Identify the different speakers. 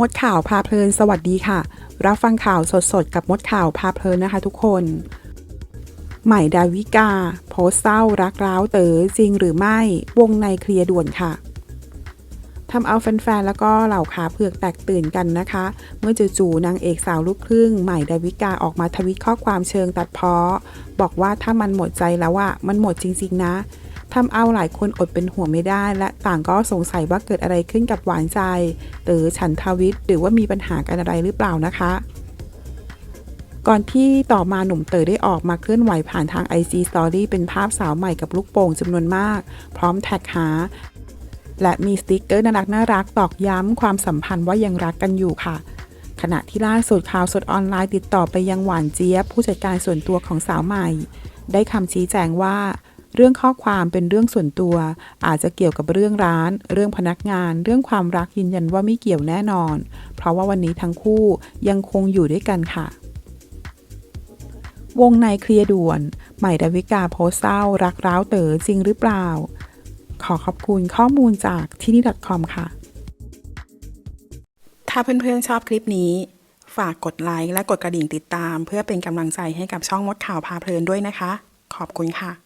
Speaker 1: มดข่าวพาเพลินสวัสดีค่ะ รับฟังข่าวสดๆ กับมดข่าวพาเพลินนะคะทุกคน ใหม่ดาวิกา โพสต์เศร้ารักร้าวเต๋อจริงหรือไม่วงในเคลียร์ด่วนค่ะทำเอาแฟนๆ แล้วก็เหล่าขาเผือกแตกตื่นกันนะคะ เมื่อจู่ๆนางเอกสาวลูกครึ่ง ใหม่ดาวิกาออกมาทวิตข้อความเชิงตัดเพ้อบอกว่าถ้ามันหมดใจแล้วอะมันหมดจริงๆนะ ทำเอาหลายคนอดเป็นห่วงไม่ได้ และต่างก็สงสัยว่าเกิดอะไรขึ้นกับหวานใจเต๋อฉันทวิทย์หรือว่ามีปัญหากันอะไรหรือเปล่านะคะ ก่อนที่ต่อมาหนุ่มเต๋อได้ออกมาเคลื่อนไหวผ่านทาง IG Story เป็นภาพสาวใหม่กับลูกโป่งจำนวนมาก พร้อมแท็กหา และมีสติกเกอร์น่ารักน่ารักตอกย้ำความสัมพันธ์ว่ายังรักกันอยู่ค่ะขณะที่ล่าสุดข่าวสดออนไลน์ติดต่อไปยังหวานเจี๊ยบ ผู้จัดการส่วนตัวของสาวใหม่ ได้คำชี้แจงว่า เรื่องข้อความเป็นเรื่องส่วนตัว อาจจะเกี่ยวกับเรื่องร้าน เรื่องพนักงาน เรื่องความรักยืนยันว่าไม่เกี่ยวแน่นอน เพราะว่าวันนี้ทั้งคู่ยังคงอยู่ด้วยกันค่ะ วงในเคลียร์ด่วน ใหม่ดาวิกาโพสเศร้า รักร้าวเต๋อจริงหรือเปล่า ขอขอบคุณข้อมูลจากที่นี่ .com ค่ะ ถ้าเพื่อนๆชอบคลิปนี้ ฝากกดไลค์และกดกระดิ่งติดตาม เพื่อเป็นกำลังใจให้กับช่องมดข่าวพาเพลินด้วยนะคะ ขอบคุณค่ะ